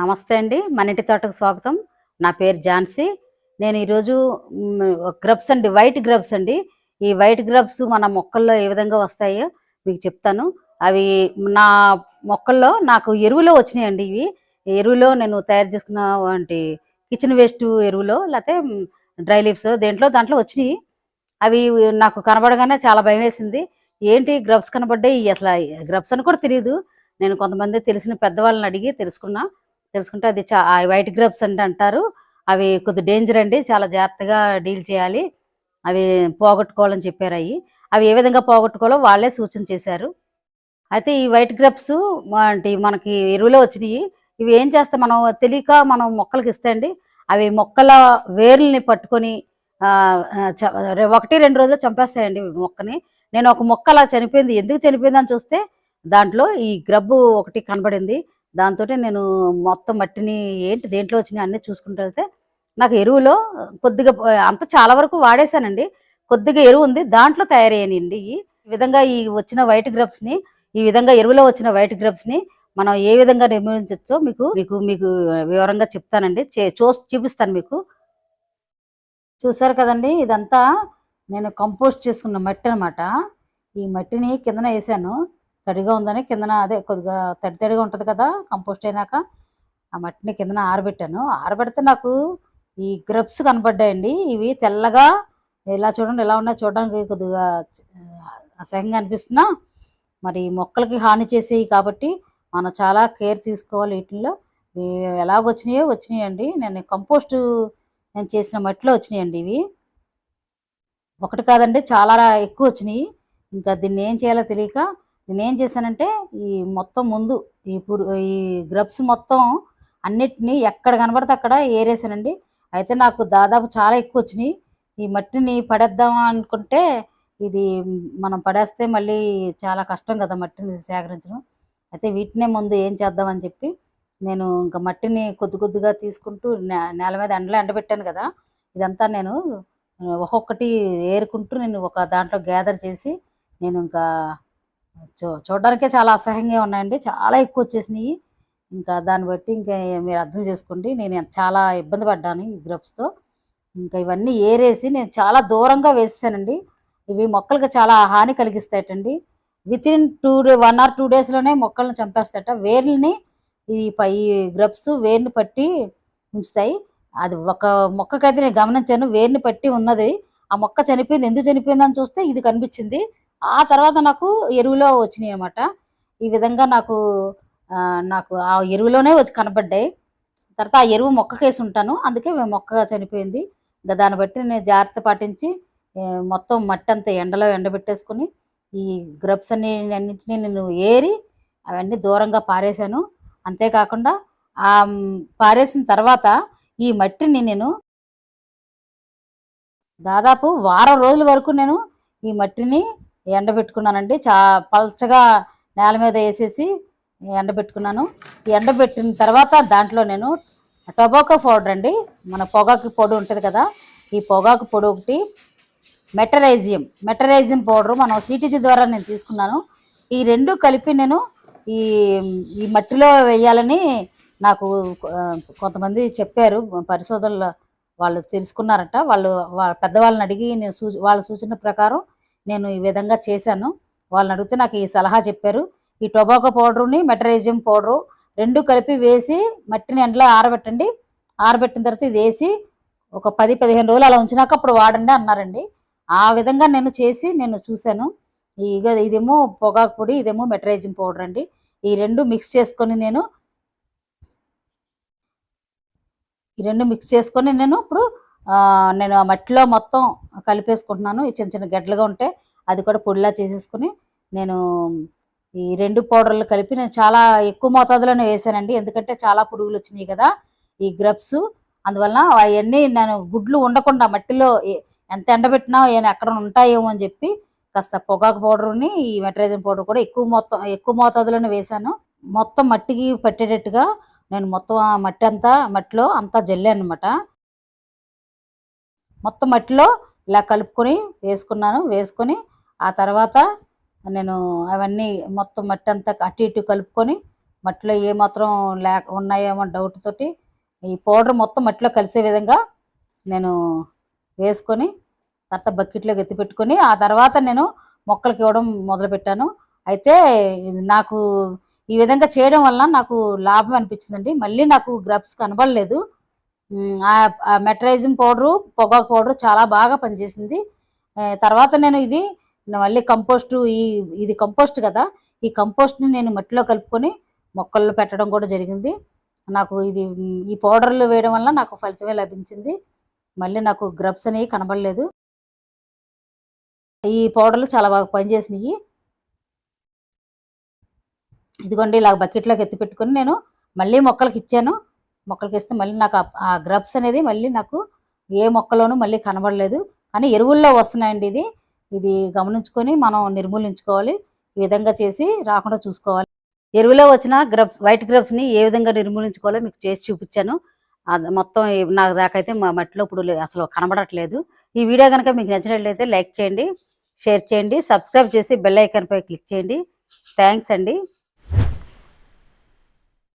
నమస్తే అండి. మన ఇంటి తోటకు స్వాగతం. నా పేరు ఝాన్సీ. నేను ఈరోజు గ్రబ్స్ అండి వైట్ గ్రబ్స్ అండి. ఈ వైట్ గ్రబ్స్ మన మొక్కల్లో ఏ విధంగా వస్తాయో మీకు చెప్తాను. అవి నా మొక్కల్లో నాకు ఎరువులో వచ్చినాయండి ఇవి. ఎరువులో నేను తయారు చేసుకున్న వంటి కిచెన్ వేస్ట్ ఎరువులో లేకపోతే డ్రై లీవ్స్ దేంట్లో దాంట్లో వచ్చినాయి. అవి నాకు కనబడగానే చాలా భయం వేసింది. ఏంటి గ్రబ్స్ కనబడ్డాయి? అసలు గ్రబ్స్ అని కూడా తెలియదు. నేను కొంతమంది తెలిసిన పెద్దవాళ్ళని అడిగి తెలుసుకున్నా. తెలుసుకుంటే అది చా ఆ వైట్ గ్రబ్స్ అంటే అంటారు. అవి కొద్ది డేంజర్ అండి చాలా జాగ్రత్తగా డీల్ చేయాలి. అవి పోగొట్టుకోవాలని చెప్పారు అవి అవి ఏ విధంగా పోగొట్టుకోవాలో వాళ్ళే సూచన చేశారు. అయితే ఈ వైట్ గ్రబ్స్ అంటే మనకి ఎరువులో వచ్చినాయి. ఇవి ఏం చేస్తే మనం తెలియక మనం మొక్కలకి ఇస్తాయండి అవి మొక్కల వేర్లని పట్టుకొని ఒకటి రెండు రోజులు చంపేస్తాయండి మొక్కని. నేను ఒక మొక్క అలా చనిపోయింది. ఎందుకు చనిపోయిందని అని చూస్తే దాంట్లో ఈ గ్రబ్బు ఒకటి కనబడింది. దాంతో నేను మొత్తం మట్టిని ఏంటి దేంట్లో వచ్చినాయి అన్నీ చూసుకుంటూ వెళ్తే నాకు ఎరువులో కొద్దిగా అంత చాలా వరకు వాడేశానండి. కొద్దిగా ఎరువు ఉంది దాంట్లో తయారయ్యానండి ఈ విధంగా ఈ వచ్చిన వైట్ గ్రబ్స్ని ఈ విధంగా ఎరువులో వచ్చిన వైట్ గ్రబ్స్ని మనం ఏ విధంగా నిర్మూలించవచ్చో మీకు మీకు మీకు వివరంగా చెప్తానండి. చే- చూ చూపిస్తాను మీకు. చూసారు కదండి ఇదంతా నేను కంపోస్ట్ చేసుకున్న మట్టి అనమాట ఈ మట్టిని కిందన వేసాను. తడిగా ఉందని కిందన అదే కొద్దిగా తడి తడిగా ఉంటుంది కదా కంపోస్ట్ అయినాక ఆ మట్టిని కిందన ఆరబెట్టాను. ఆరబెడితే నాకు ఈ గ్రబ్స్ కనపడ్డాయండి ఇవి తెల్లగా ఇలా చూడండి ఎలా ఉన్నాయో చూడడానికి కొద్దిగా అసహ్యంగా అనిపిస్తున్నా. మరి మొక్కలకి హాని చేసేవి కాబట్టి మనం చాలా కేర్ తీసుకోవాలి వీటిల్లో. ఎలాగొచ్చినాయో ఎలాగ వచ్చినాయో వచ్చినాయండి. నేను కంపోస్ట్ నేను చేసిన మట్టిలో వచ్చినాయండి ఇవి. ఒకటి కాదండి చాలా ఎక్కువ వచ్చినాయి. ఇంకా దీన్ని ఏం చేయాలో తెలియక నేనేం చేశానంటే ఈ మొత్తం ముందు ఈ పురు ఈ గ్రబ్స్ మొత్తం అన్నిటినీ ఎక్కడ కనబడితే అక్కడ ఏరేసానండి అయితే నాకు దాదాపు చాలా ఎక్కువ వచ్చినాయి ఈ మట్టిని పడేద్దాం అనుకుంటే ఇది మనం పడేస్తే మళ్ళీ చాలా కష్టం కదా మట్టిని సేకరించడం. అయితే వీటినే ముందు ఏం చేద్దామని చెప్పి నేను ఇంకా మట్టిని కొద్ది కొద్దిగా తీసుకుంటూ నే- నేల మీద ఎండలో ఎండబెట్టాను కదా. ఇదంతా నేను ఒక్కొక్కటి ఏరుకుంటూ నేను ఒక దాంట్లో గ్యాదర్ చేసి నేను ఇంకా చూడడానికే చాలా అసహ్యంగా ఉన్నాయండి. చాలా ఎక్కువ వచ్చేసినాయి. ఇంకా దాన్ని బట్టి ఇంకా మీరు అర్థం చేసుకోండి. నేను చాలా ఇబ్బంది పడ్డాను ఈ గ్రబ్స్తో ఇంకా ఇవన్నీ ఏరేసి నేను చాలా దూరంగా వేసేసానండి. ఇవి మొక్కలకు చాలా హాని కలిగిస్తాయటండి. Within two day one or two డేస్లోనే మొక్కలను చంపేస్తాయట. వేర్లని ఈ పై గ్రబ్స్ వేర్ని పట్టి ఉంచుతాయి. అది ఒక మొక్కకైతే నేను గమనించాను. వేర్ని పట్టి ఉన్నది. ఆ మొక్క చనిపోయింది. ఎందుకు చనిపోయిందని చూస్తే ఇది కనిపించింది. ఆ తర్వాత నాకు ఎరువులో వచ్చినాయి అనమాట ఈ విధంగా నాకు నాకు ఆ ఎరువులోనే వచ్చి కనబడ్డాయి. తర్వాత ఆ ఎరువు మొక్కకేసి ఉంటాను. అందుకే మొక్కగా చనిపోయింది. ఇంకా దాన్ని బట్టి నేను జాగ్రత్త పాటించి మొత్తం మట్టి అంతా ఎండలో ఎండబెట్టేసుకుని ఈ గ్రబ్స్ అన్ని అన్నింటినీ నేను ఏరి అవన్నీ దూరంగా పారేశాను. అంతేకాకుండా ఆ పారేసిన తర్వాత ఈ మట్టిని నేను దాదాపు వారం రోజుల వరకు నేను ఈ మట్టిని ఎండబెట్టుకున్నానండి. చా పల్చగా నేల మీద వేసేసి ఎండబెట్టుకున్నాను. ఎండబెట్టిన తర్వాత దాంట్లో నేను టొబాకో పౌడర్ అండి. మన పొగాకు పొడి ఉంటుంది కదా ఈ పొగాకు పొడి ఒకటి మెటరైజియం. మెటరైజియం పౌడర్ మనం సిటీజీ ద్వారా నేను తీసుకున్నాను. ఈ రెండు కలిపి నేను ఈ ఈ మట్టిలో వేయాలని నాకు కొంతమంది చెప్పారు. పరిశోధనలో వాళ్ళు తెలుసుకున్నారట. వాళ్ళు పెద్దవాళ్ళని అడిగి నేను సూ వాళ్ళ సూచన ప్రకారం నేను ఈ విధంగా చేశాను. వాళ్ళని అడిగితే నాకు ఈ సలహా చెప్పారు. ఈ టొబాకో పౌడరుని మెటరైజియం పౌడరు రెండు కలిపి వేసి మట్టిని ఎండలో ఆరబెట్టండి. ఆరబెట్టిన తర్వాత ఇది వేసి ఒక పది పదిహేను రోజులు అలా ఉంచినాక అప్పుడు వాడండి అన్నారండి. ఆ విధంగా నేను చేసి నేను చూశాను. ఇక ఇదేమో పొగాకు పొడి ఇదేమో మెటరైజింగ్ పౌడర్ అండి. ఈ రెండు మిక్స్ చేసుకొని నేను ఈ రెండు మిక్స్ చేసుకొని నేను ఇప్పుడు నేను ఆ మట్టిలో మొత్తం కలిపేసుకుంటున్నాను. ఈ చిన్న చిన్న గడ్డలుగా ఉంటే అది కూడా పొడిలా చేసేసుకుని నేను ఈ రెండు పౌడర్లు కలిపి నేను చాలా ఎక్కువ మోతాదులోనే వేసానండి. ఎందుకంటే చాలా పురుగులు వచ్చినాయి కదా ఈ గ్రబ్స్ అందువలన అవన్నీ నేను గుడ్లు ఉండకుండా మట్టిలో ఎంత ఎండబెట్టినా ఏమైనా ఎక్కడ ఉంటాయేమో అని చెప్పి కాస్త పొగాకు పౌడర్ని ఈ మెటరైజన్ పౌడర్ కూడా ఎక్కువ మొత్తం ఎక్కువ మోతాదులోనే వేసాను. మొత్తం మట్టికి పట్టేటట్టుగా నేను మొత్తం ఆ మట్టి అంతా మట్టిలో అంతా జల్లాను అనమాట మొత్తం మట్టిలో ఇలా కలుపుకొని వేసుకున్నాను. వేసుకొని ఆ తర్వాత నేను అవన్నీ మొత్తం మట్టి అంతా అటు ఇటు కలుపుకొని మట్టిలో ఏమాత్రం లేక ఉన్నాయేమో డౌట్ తోటి ఈ పౌడర్ మొత్తం మట్టిలో కలిసే విధంగా నేను వేసుకొని తర్వాత బకెట్లోకి ఎత్తి పెట్టుకొని ఆ తర్వాత నేను మొక్కలకి ఇవ్వడం మొదలుపెట్టాను. అయితే ఇది నాకు ఈ విధంగా చేయడం వల్ల నాకు లాభం అనిపించిందండి. మళ్ళీ నాకు గ్రబ్స్ కనబడలేదు. మెట్రైజింగ్ పౌడరు పొగాకు పౌడర్ చాలా బాగా పనిచేసింది. తర్వాత నేను ఇది మళ్ళీ కంపోస్టు ఈ ఇది కంపోస్ట్ కదా ఈ కంపోస్ట్ని నేను మట్టిలో కలుపుకొని మొక్కల్లో పెట్టడం కూడా జరిగింది. నాకు ఇది ఈ పౌడర్లు వేయడం వల్ల నాకు ఫలితమే లభించింది. మళ్ళీ నాకు గ్రబ్స్ అనేవి కనబడలేదు. ఈ పౌడర్లు చాలా బాగా పనిచేసినాయి. ఇదిగోండి ఇలా బకెట్లోకి ఎత్తి పెట్టుకొని నేను మళ్ళీ మొక్కలకి ఇచ్చాను. మొక్కలకి ఇస్తే మళ్ళీ నాకు ఆ- గ్రబ్స్ అనేది మళ్ళీ నాకు ఏ మొక్కలోనూ మళ్ళీ కనబడలేదు. కానీ ఎరువుల్లో వస్తున్నాయండి ఇది. ఇది గమనించుకొని మనం నిర్మూలించుకోవాలి. ఈ విధంగా చేసి రాకుండా చూసుకోవాలి. ఎరువులో వచ్చిన గ్రబ్స్ వైట్ గ్రబ్స్ని ఏ విధంగా నిర్మూలించుకోవాలో మీకు చేసి చూపించాను. మొత్తం నాకు దాకైతే మా మట్టిలో ఇప్పుడు అసలు కనబడట్లేదు. ఈ వీడియో కనుక మీకు నచ్చినట్లయితే లైక్ చేయండి షేర్ చేయండి సబ్స్క్రైబ్ చేసి బెల్ ఐకాన్పై క్లిక్ చేయండి. థ్యాంక్స్ అండి.